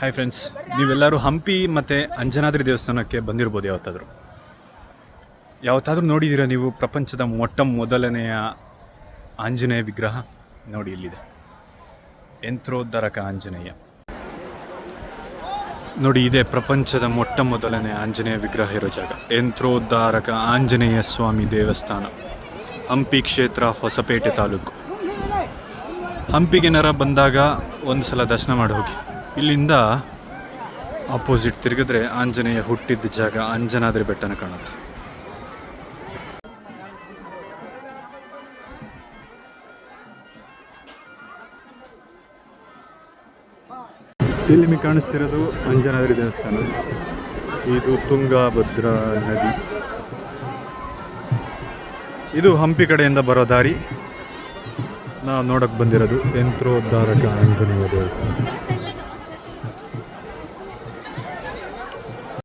Hi friends ನೀವೆಲ್ಲರೂ ಹಂಪಿ ಮತ್ತು ಅಂಜನಾದ್ರಿ ದೇವಸ್ಥಾನಕ್ಕೆ ಬಂದಿರ್ಬೋದು ಯಾವತ್ತಾದರೂ? ಯಾವತ್ತಾದರೂ ನೋಡಿದ್ದೀರಾ ನೀವು ಪ್ರಪಂಚದ ಮೊಟ್ಟ ಮೊದಲನೆಯ ಆಂಜನೇಯ ವಿಗ್ರಹ? ನೋಡಿ ಇಲ್ಲಿದೆ. ಯಂತ್ರೋದ್ಧಾರಕ ಆಂಜನೇಯ. ನೋಡಿ ಇದೆ ಪ್ರಪಂಚದ ಮೊಟ್ಟ ಮೊದಲನೇ ಆಂಜನೇಯ ವಿಗ್ರಹ ಇರೋ ಜಾಗ. ಯಂತ್ರೋದ್ಧಾರಕ ಆಂಜನೇಯ ಸ್ವಾಮಿ ದೇವಸ್ಥಾನ. ಹಂಪಿ ಕ್ಷೇತ್ರ ಹೊಸಪೇಟೆ ತಾಲೂಕು. ಹಂಪಿಗೆನರ ಬಂದಾಗ ಒಂದು ಸಲ ದರ್ಶನ ಮಾಡಿ ಹೋಗಿ. ಇಲ್ಲಿಂದ ಆಪೋಸಿಟ್ ತಿರುಗಿದ್ರೆ ಆಂಜನೇಯ ಹುಟ್ಟಿದ್ದ ಜಾಗ ಅಂಜನಾದ್ರಿ ಬೆಟ್ಟನ ಕಾಣುತ್ತೆ. ಇಲ್ಲಿ ನಿಮಗೆ ಕಾಣಿಸ್ತಿರೋದು ಅಂಜನಾದ್ರಿ ದೇವಸ್ಥಾನ. ಇದು ತುಂಗಭದ್ರಾ ನದಿ. ಇದು ಹಂಪಿ ಕಡೆಯಿಂದ ಬರೋ ದಾರಿ. ನಾವು ನೋಡಕ್ಕೆ ಬಂದಿರೋದು ಯಂತ್ರೋದ್ಧಾರಕ ಆಂಜನೇಯ ದೇವಸ್ಥಾನ.